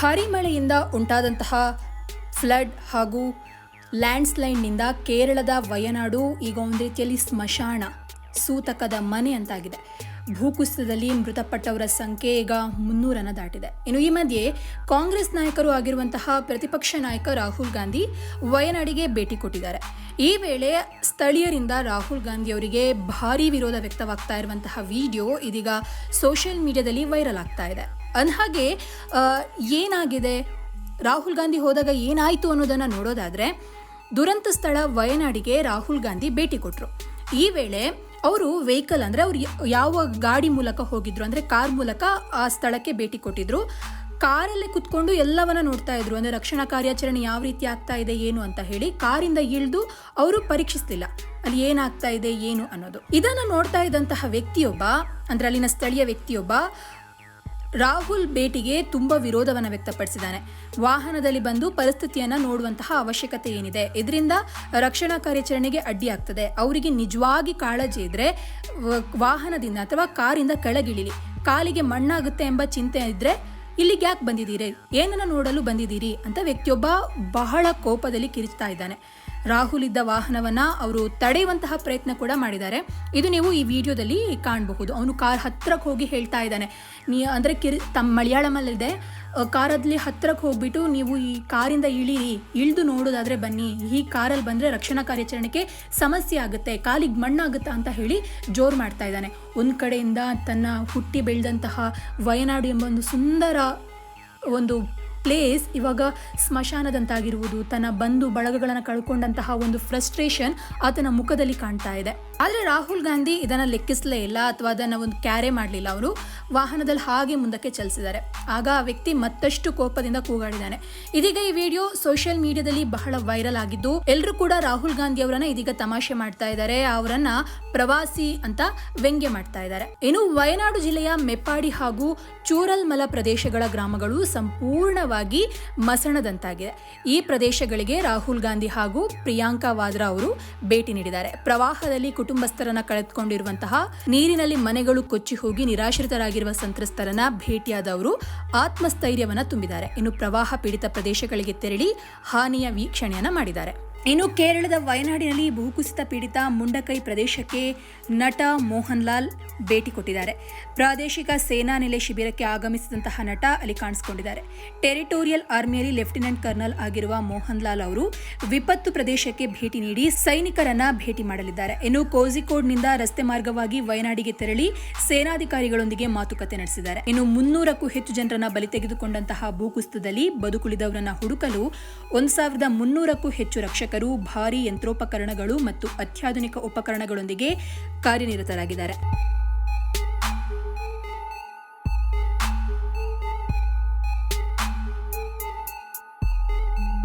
ಭಾರೀ ಮಳೆಯಿಂದ ಉಂಟಾದಂತಹ ಫ್ಲಡ್ ಹಾಗೂ ಲ್ಯಾಂಡ್ಸ್ಲೈಡ್ನಿಂದ ಕೇರಳದ ವಯನಾಡು, ಈಗ ಒಂದು ರೀತಿಯಲ್ಲಿ ಸ್ಮಶಾನ, ಸೂತಕದ ಮನೆ ಅಂತಾಗಿದೆ. ಭೂಕುಸಿತದಲ್ಲಿ ಮೃತಪಟ್ಟವರ ಸಂಖ್ಯೆ ಈಗ ಮುನ್ನೂರನ್ನು ದಾಟಿದೆ. ಇನ್ನು ಈ ಮಧ್ಯೆ ಕಾಂಗ್ರೆಸ್ ನಾಯಕರು ಆಗಿರುವಂತಹ ಪ್ರತಿಪಕ್ಷ ನಾಯಕ ರಾಹುಲ್ ಗಾಂಧಿ ವಯನಾಡಿಗೆ ಭೇಟಿ ಕೊಟ್ಟಿದ್ದಾರೆ. ಈ ವೇಳೆ ಸ್ಥಳೀಯರಿಂದ ರಾಹುಲ್ ಗಾಂಧಿ ಅವರಿಗೆ ಭಾರೀ ವಿರೋಧ ವ್ಯಕ್ತವಾಗ್ತಾ ಇರುವಂತಹ ವಿಡಿಯೋ ಇದೀಗ ಸೋಷಿಯಲ್ ಮೀಡಿಯಾದಲ್ಲಿ ವೈರಲ್ ಆಗ್ತಾ ಇದೆ. ಅಂದಹಾಗೆ ಏನಾಗಿದೆ? ರಾಹುಲ್ ಗಾಂಧಿ ಹೋದಾಗ ಏನಾಯಿತು ಅನ್ನೋದನ್ನು ನೋಡೋದಾದರೆ, ದುರಂತ ಸ್ಥಳ ವಯನಾಡಿಗೆ ರಾಹುಲ್ ಗಾಂಧಿ ಭೇಟಿ ಕೊಟ್ಟರು ಈ ವೇಳೆ ಅವರು ವೆಹಿಕಲ್ ಅಂದರೆ ಅವ್ರು ಯಾವ ಗಾಡಿ ಮೂಲಕ ಹೋಗಿದ್ರು ಅಂದರೆ ಕಾರ್ ಮೂಲಕ ಆ ಸ್ಥಳಕ್ಕೆ ಭೇಟಿ ಕೊಟ್ಟಿದ್ರು. ಕಾರಲ್ಲೇ ಕುತ್ಕೊಂಡು ಎಲ್ಲವನ್ನ ನೋಡ್ತಾ ಇದ್ರು ಅಂದರೆ ರಕ್ಷಣಾ ಕಾರ್ಯಾಚರಣೆ ಯಾವ ರೀತಿ ಆಗ್ತಾ ಇದೆ, ಏನು ಅಂತ ಹೇಳಿ ಕಾರಿಂದ ಇಳಿದು ಅವರು ಪರೀಕ್ಷಿಸ್ತಿಲ್ಲ ಅಲ್ಲಿ ಏನಾಗ್ತಾ ಇದೆ, ಏನು ಅನ್ನೋದು. ಇದನ್ನು ನೋಡ್ತಾ ಇದ್ದಂತಹ ವ್ಯಕ್ತಿಯೊಬ್ಬ ಅಂದರೆ ಅಲ್ಲಿನ ಸ್ಥಳೀಯ ವ್ಯಕ್ತಿಯೊಬ್ಬ ರಾಹುಲ್ ಭೇಟಿಗೆ ತುಂಬ ವಿರೋಧವನ್ನು ವ್ಯಕ್ತಪಡಿಸಿದ್ದಾನೆ. ವಾಹನದಲ್ಲಿ ಬಂದು ಪರಿಸ್ಥಿತಿಯನ್ನು ನೋಡುವಂತಹ ಅವಶ್ಯಕತೆ ಏನಿದೆ? ಇದರಿಂದ ರಕ್ಷಣಾ ಕಾರ್ಯಾಚರಣೆಗೆ ಅಡ್ಡಿಯಾಗ್ತದೆ ಅವರಿಗೆ ನಿಜವಾಗಿ ಕಾಳಜಿ ಇದ್ರೆ ವಾಹನದಿಂದ ಅಥವಾ ಕಾರಿಂದ ಕೆಳಗಿಳಿಲಿ. ಕಾಲಿಗೆ ಮಣ್ಣಾಗುತ್ತೆ ಎಂಬ ಚಿಂತೆ ಇದ್ರೆ, ಇಲ್ಲಿಗೆ ಯಾಕೆ ಬಂದಿದ್ದೀರಿ? ಏನನ್ನ ನೋಡಲು ಬಂದಿದ್ದೀರಿ? ಅಂತ ವ್ಯಕ್ತಿಯೊಬ್ಬ ಬಹಳ ಕೋಪದಲ್ಲಿ ಕಿರಿಚ್ತಾ ಇದ್ದಾನೆ. ರಾಹುಲ್ ಇದ್ದ ವಾಹನವನ್ನ ಅವರು ತಡೆಯುವಂತಹ ಪ್ರಯತ್ನ ಕೂಡ ಮಾಡಿದ್ದಾರೆ. ಇದು ನೀವು ಈ ವಿಡಿಯೋದಲ್ಲಿ ಕಾಣಬಹುದು. ಅವನು ಕಾರ್ ಹತ್ತಿರಕ್ಕೆ ಹೋಗಿ ಹೇಳ್ತಾ ಇದ್ದಾನೆ. ನೀ ಅಂದರೆ ಕಿರಿ ತಮ್ಮ ಮಲಯಾಳಮಲ್ಲಿದೆ. ಕಾರಲ್ಲಿ ಹತ್ತಿರಕ್ಕೆ ಹೋಗ್ಬಿಟ್ಟು ನೀವು ಈ ಕಾರಿಂದ ಇಳಿರಿ ಇಳಿದು ನೋಡೋದಾದರೆ ಬನ್ನಿ. ಈ ಕಾರಲ್ಲಿ ಬಂದರೆ ರಕ್ಷಣಾ ಕಾರ್ಯಾಚರಣೆಗೆ ಸಮಸ್ಯೆ ಆಗುತ್ತೆ. ಕಾಲಿಗೆ ಮಣ್ಣಾಗುತ್ತಾ ಅಂತ ಹೇಳಿ ಜೋರು ಮಾಡ್ತಾ ಇದ್ದಾನೆ. ಒಂದು ಕಡೆಯಿಂದ ತನ್ನ ಹುಟ್ಟಿ ಬೆಳೆದಂತಹ ವಯನಾಡು ಎಂಬ ಒಂದು ಸುಂದರ ಒಂದು ಪ್ಲೇಸ್ ಇವಾಗ ಸ್ಮಶಾನದಂತಾಗಿರುವುದು, ತನ್ನ ಬಂಧು ಬಳಗಗಳನ್ನು ಕಳ್ಕೊಂಡಂತಹ ಒಂದು ಫ್ರಸ್ಟ್ರೇಷನ್ ಆತನ ಮುಖದಲ್ಲಿ ಕಾಣ್ತಾ ಇದೆ. ಆದರೆ ರಾಹುಲ್ ಗಾಂಧಿ ಇದನ್ನು ಲೆಕ್ಕಿಸಲೇ ಇಲ್ಲ, ಅಥವಾ ಅದನ್ನು ಒಂದು ಕ್ಯಾರೆ ಮಾಡಲಿಲ್ಲ ಅವರು. ವಾಹನದಲ್ಲಿ ಹಾಗೆ ಮುಂದಕ್ಕೆ ಚಲಿಸಿದ್ದಾರೆ. ಆಗ ಆ ವ್ಯಕ್ತಿ ಮತ್ತಷ್ಟು ಕೋಪದಿಂದ ಕೂಗಾಡಿದ್ದಾನೆ. ಇದೀಗ ಈ ವಿಡಿಯೋ ಸೋಷಿಯಲ್ ಮೀಡಿಯಾದಲ್ಲಿ ಬಹಳ ವೈರಲ್ ಆಗಿದ್ದು ಎಲ್ಲರೂ ಕೂಡ ರಾಹುಲ್ ಗಾಂಧಿ ಅವರನ್ನ ಇದೀಗ ತಮಾಷೆ ಮಾಡ್ತಾ ಇದ್ದಾರೆ. ಅವರನ್ನ ಪ್ರವಾಸಿ ಅಂತ ವ್ಯಂಗ್ಯ ಮಾಡ್ತಾ ಇದ್ದಾರೆ. ಇನ್ನು ವಯನಾಡು ಜಿಲ್ಲೆಯ ಮೆಪ್ಪಾಡಿ ಹಾಗೂ ಚೂರಲ್ಮಲ ಪ್ರದೇಶಗಳ ಗ್ರಾಮಗಳು ಸಂಪೂರ್ಣವಾಗಿ ಮಸಣದಂತಾಗಿದೆ. ಈ ಪ್ರದೇಶಗಳಿಗೆ ರಾಹುಲ್ ಗಾಂಧಿ ಹಾಗೂ ಪ್ರಿಯಾಂಕಾ ವಾದ್ರಾ ಅವರು ಭೇಟಿ ನೀಡಿದ್ದಾರೆ. ಪ್ರವಾಹದಲ್ಲಿ ಕುಟುಂಬಸ್ಥರನ್ನ ಕಳೆದುಕೊಂಡಿರುವಂತಹ ನೀರಿನಲ್ಲಿ ಮನೆಗಳು ಕೊಚ್ಚಿ ಹೋಗಿ ನಿರಾಶ್ರಿತರಾಗಿರುವ ಸಂತ್ರಸ್ತರನ್ನ ಭೇಟಿಯಾದವರು ಆತ್ಮಸ್ಥೈರ್ಯವನ್ನು ತುಂಬಿದ್ದಾರೆ. ಇನ್ನು ಪ್ರವಾಹ ಪೀಡಿತ ಪ್ರದೇಶಗಳಿಗೆ ತೆರಳಿ ಹಾನಿಯ ವೀಕ್ಷಣೆಯನ್ನು ಮಾಡಿದ್ದಾರೆ. ಇನ್ನು ಕೇರಳದ ವಯನಾಡಿನಲ್ಲಿ ಭೂಕುಸಿತ ಪೀಡಿತ ಮುಂಡಕೈ ಪ್ರದೇಶಕ್ಕೆ ನಟ ಮೋಹನ್ ಲಾಲ್ ಭೇಟಿ ಕೊಟ್ಟಿದ್ದಾರೆ. ಪ್ರಾದೇಶಿಕ ಸೇನಾ ನೆಲೆ ಶಿಬಿರಕ್ಕೆ ಆಗಮಿಸಿದಂತಹ ನಟ ಅಲ್ಲಿ ಕಾಣಿಸಿಕೊಂಡಿದ್ದಾರೆ. ಟೆರಿಟೋರಿಯಲ್ ಆರ್ಮಿಯಲ್ಲಿ ಲೆಫ್ಟಿನೆಂಟ್ ಕರ್ನಲ್ ಆಗಿರುವ ಮೋಹನ್ ಲಾಲ್ ಅವರು ವಿಪತ್ತು ಪ್ರದೇಶಕ್ಕೆ ಭೇಟಿ ನೀಡಿ ಸೈನಿಕರನ್ನ ಭೇಟಿ ಮಾಡಲಿದ್ದಾರೆ. ಇನ್ನು ಕೋಝಿಕೋಡ್ನಿಂದ ರಸ್ತೆ ಮಾರ್ಗವಾಗಿ ವಯನಾಡಿಗೆ ತೆರಳಿ ಸೇನಾಧಿಕಾರಿಗಳೊಂದಿಗೆ ಮಾತುಕತೆ ನಡೆಸಿದ್ದಾರೆ. ಇನ್ನು ಮುನ್ನೂರಕ್ಕೂ ಹೆಚ್ಚು ಜನರನ್ನ ಬಲಿ ತೆಗೆದುಕೊಂಡಂತಹ ಭೂಕುಸಿತದಲ್ಲಿ ಬದುಕುಳಿದವರನ್ನ ಹುಡುಕಲು ಒಂದು ಸಾವಿರದ ಮುನ್ನೂರಕ್ಕೂ ಹೆಚ್ಚು ರಕ್ಷಕರು ಭಾರೀ ಯಂತ್ರೋಪಕರಣಗಳು ಮತ್ತು ಅತ್ಯಾಧುನಿಕ ಉಪಕರಣಗಳೊಂದಿಗೆ ಕಾರ್ಯನಿರತರಾಗಿದ್ದಾರೆ.